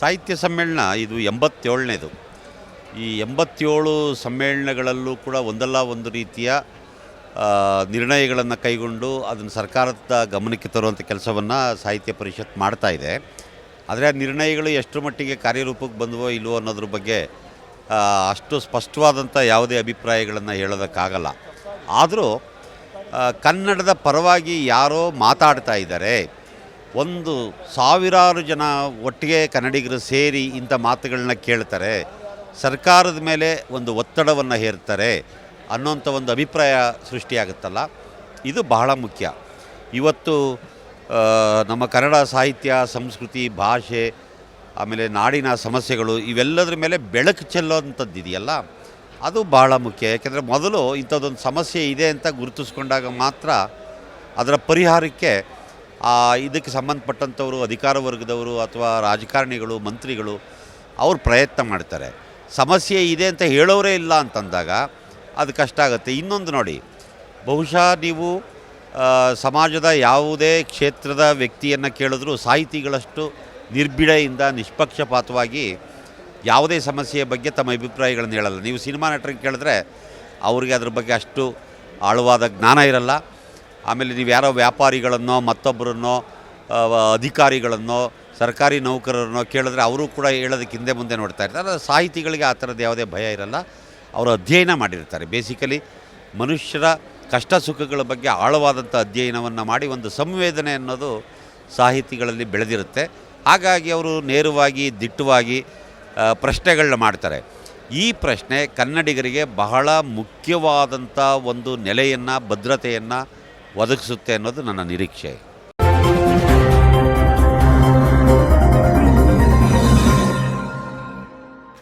ಸಾಹಿತ್ಯ ಸಮ್ಮೇಳನ ಇದು ಎಂಬತ್ತೇಳನೇದು. ಈ ಎಂಬತ್ತೇಳು ಸಮ್ಮೇಳನಗಳಲ್ಲೂ ಕೂಡ ಒಂದಲ್ಲ ಒಂದು ರೀತಿಯ ನಿರ್ಣಯಗಳನ್ನು ಕೈಗೊಂಡು ಅದನ್ನು ಸರ್ಕಾರದ ಗಮನಕ್ಕೆ ತರುವಂಥ ಕೆಲಸವನ್ನು ಸಾಹಿತ್ಯ ಪರಿಷತ್ ಮಾಡ್ತಾ ಇದೆ. ಆದರೆ ಆ ನಿರ್ಣಯಗಳು ಎಷ್ಟು ಮಟ್ಟಿಗೆ ಕಾರ್ಯರೂಪಕ್ಕೆ ಬಂದವೋ ಇಲ್ವೋ ಅನ್ನೋದ್ರ ಬಗ್ಗೆ ಅಷ್ಟು ಸ್ಪಷ್ಟವಾದಂಥ ಯಾವುದೇ ಅಭಿಪ್ರಾಯಗಳನ್ನು ಹೇಳೋದಕ್ಕಾಗಲ್ಲ. ಆದರೂ ಕನ್ನಡದ ಪರವಾಗಿ ಯಾರೋ ಮಾತಾಡ್ತಾ ಇದ್ದಾರೆ ಒಂದು ಸಾವಿರಾರು ಜನ ಒಟ್ಟಿಗೆ ಕನ್ನಡಿಗರು ಸೇರಿ ಇಂಥ ಮಾತುಗಳನ್ನ ಕೇಳ್ತಾರೆ. ಸರ್ಕಾರದ ಮೇಲೆ ಒಂದು ಒತ್ತಡವನ್ನು ಹೇರ್ತಾರೆ ಅನ್ನೋಂಥ ಒಂದು ಅಭಿಪ್ರಾಯ ಸೃಷ್ಟಿಯಾಗುತ್ತಲ್ಲ. ಇದು ಬಹಳ ಮುಖ್ಯ. ಇವತ್ತು ನಮ್ಮ ಕನ್ನಡ ಸಾಹಿತ್ಯ, ಸಂಸ್ಕೃತಿ, ಭಾಷೆ, ಆಮೇಲೆ ನಾಡಿನ ಸಮಸ್ಯೆಗಳು ಇವೆಲ್ಲದರ ಮೇಲೆ ಬೆಳಕು ಚೆಲ್ಲೋವಂಥದ್ದು ಇದೆಯಲ್ಲ? ಅದು ಬಹಳ ಮುಖ್ಯ. ಯಾಕೆಂದರೆ ಮೊದಲು ಇಂಥದ್ದೊಂದು ಸಮಸ್ಯೆ ಇದೆ ಅಂತ ಗುರುತಿಸ್ಕೊಂಡಾಗ ಮಾತ್ರ ಅದರ ಪರಿಹಾರಕ್ಕೆ ಇದಕ್ಕೆ ಸಂಬಂಧಪಟ್ಟಂಥವರು, ಅಧಿಕಾರ ವರ್ಗದವರು ಅಥವಾ ರಾಜಕಾರಣಿಗಳು, ಮಂತ್ರಿಗಳು ಅವ್ರು ಪ್ರಯತ್ನ ಮಾಡ್ತಾರೆ. ಸಮಸ್ಯೆ ಇದೆ ಅಂತ ಹೇಳೋರೇ ಇಲ್ಲ ಅಂತಂದಾಗ ಅದು ಕಷ್ಟ ಆಗುತ್ತೆ. ಇನ್ನೊಂದು ನೋಡಿ, ಬಹುಶಃ ನೀವು ಸಮಾಜದ ಯಾವುದೇ ಕ್ಷೇತ್ರದ ವ್ಯಕ್ತಿಯನ್ನು ಕೇಳಿದ್ರೂ ಸಾಹಿತಿಗಳಷ್ಟು ನಿರ್ಭಿಡೆಯಿಂದ ನಿಷ್ಪಕ್ಷಪಾತವಾಗಿ ಯಾವುದೇ ಸಮಸ್ಯೆಯ ಬಗ್ಗೆ ತಮ್ಮ ಅಭಿಪ್ರಾಯಗಳನ್ನು ಹೇಳಲ್ಲ. ನೀವು ಸಿನಿಮಾ ನಟರಿಗೆ ಕೇಳಿದ್ರೆ ಅವ್ರಿಗೆ ಅದ್ರ ಬಗ್ಗೆ ಅಷ್ಟು ಆಳವಾದ ಜ್ಞಾನ ಇರಲ್ಲ. ಆಮೇಲೆ ನೀವು ಯಾರೋ ವ್ಯಾಪಾರಿಗಳನ್ನೋ, ಮತ್ತೊಬ್ಬರನ್ನೋ ಅಧಿಕಾರಿಗಳನ್ನೋ, ಸರ್ಕಾರಿ ನೌಕರರನ್ನೋ ಕೇಳಿದ್ರೆ ಅವರು ಕೂಡ ಹೇಳೋದಕ್ಕೆ ಹಿಂದೆ ಮುಂದೆ ನೋಡ್ತಾ ಇರ್ತಾರೆ. ಸಾಹಿತಿಗಳಿಗೆ ಆ ಥರದ್ದು ಯಾವುದೇ ಭಯ ಇರಲ್ಲ. ಅವರು ಅಧ್ಯಯನ ಮಾಡಿರ್ತಾರೆ. ಬೇಸಿಕಲಿ ಮನುಷ್ಯರ ಕಷ್ಟ ಸುಖಗಳ ಬಗ್ಗೆ ಆಳವಾದಂಥ ಅಧ್ಯಯನವನ್ನು ಮಾಡಿ ಒಂದು ಸಂವೇದನೆ ಅನ್ನೋದು ಸಾಹಿತಿಗಳಲ್ಲಿ ಬೆಳೆದಿರುತ್ತೆ. ಹಾಗಾಗಿ ಅವರು ನೇರವಾಗಿ, ದಿಟ್ಟವಾಗಿ ಪ್ರಶ್ನೆಗಳನ್ನ ಮಾಡ್ತಾರೆ. ಈ ಪ್ರಶ್ನೆ ಕನ್ನಡಿಗರಿಗೆ ಬಹಳ ಮುಖ್ಯವಾದಂಥ ಒಂದು ನೆಲೆಯನ್ನು, ಭದ್ರತೆಯನ್ನು ಒದಗಿಸುತ್ತೆ ಅನ್ನೋದು ನನ್ನ ನಿರೀಕ್ಷೆ.